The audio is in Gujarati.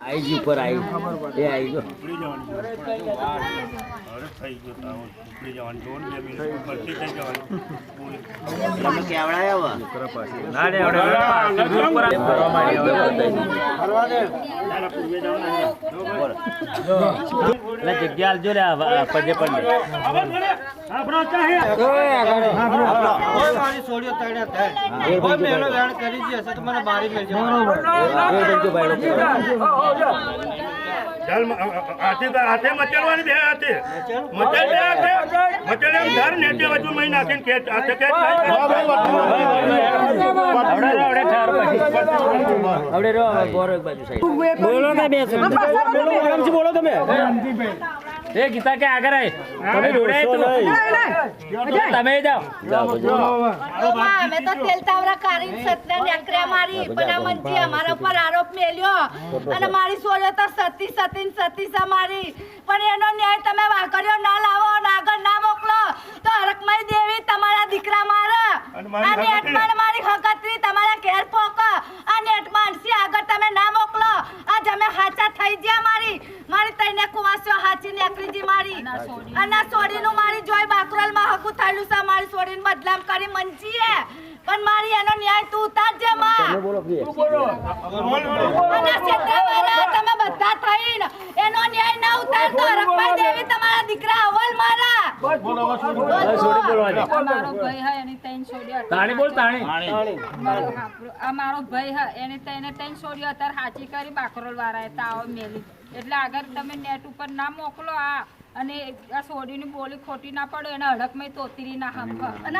આઈ ગયું ઉપર આઈ એ આઈ ગયો ઉપડી જવાની અરે થઈ ગયો તાવ ઉપડી જવાની જોર બે મિનિટ પડતી થઈ જવાની તમે કેવડાયા વા ના રે આવડે પાછું ઉપર ફરવામાં ચાલો પૂર્વે જવાનું એટલે જગ્યા આલજો રે પજે પડે આપણો ચાલ મ- અ- અ- હાથે હાથે મચેડવાની બે હાથે મચેડ બે હાથે મચેડ એમ ધર ને તે બાજુ મહી નાખીને ખેંચ હાથે ખેંચ આવડે રો આવડે ઠાર પછી આવડે રો હવે ગોરો એક બાજુ સાઈડ બોલો ને બોલો તમે એ ગીતા કે આગળ આય. તમે જોડે તમે જાઓ. અમે તો તેલ તાવરા કાઢીને સતને નેકર્યા મારી. પણ આ અમારા ઉપર આરોપ મેલ્યો. અને મારી સોળ્યો તો સતી સતી ને સતી સા મારી. પણ એનો ન્યાય તમે વાકડ્યો ના લાવો અને આગળ ના મોકલો. તો હરકમય દેવી તમારા દીકરા મારા. અને મારી હકતરી તમારા ઘેર પોક આ નેટ માનસી આગળ તમે ના મોકલો આ જમે હાચા થઈ ગયા મારી મારી તઈને કુવાસ્યો હાચી નેકરી મારી. અને આ સોડીનું મારી જોઈ બાકરોલમાં હકુ થયેલું છે મારી સોડીને બદલામ કરી મંજીએ. પણ મારી એનો ન્યાય તું ઉતારજે માં. અને આ ક્ષેત્રવાળા તમે બધા થઈને એનો ન્યાય ના ઉતારતો હરકભાઈ દેવી તમારા દીકરા અવલ મારા છોડી બોલવાની અમારો ભાઈ હા એની ત્રણ છોડીઓ હતી. તાણી બોલ તાણી. મારો હાપરો- આ મારો ભાઈ હા એને તેને ત્રણ છોડીઓ અત્યારે હાચી કરી બાકરોલ વાળાએ તાવ મેલી. એટલે આગળ તમે નેટ ઉપર ના મોકલો આ. અને આ છોડીની બોલી ખોટી ના પડે એને હડકમાં તોતરી ના હમ અને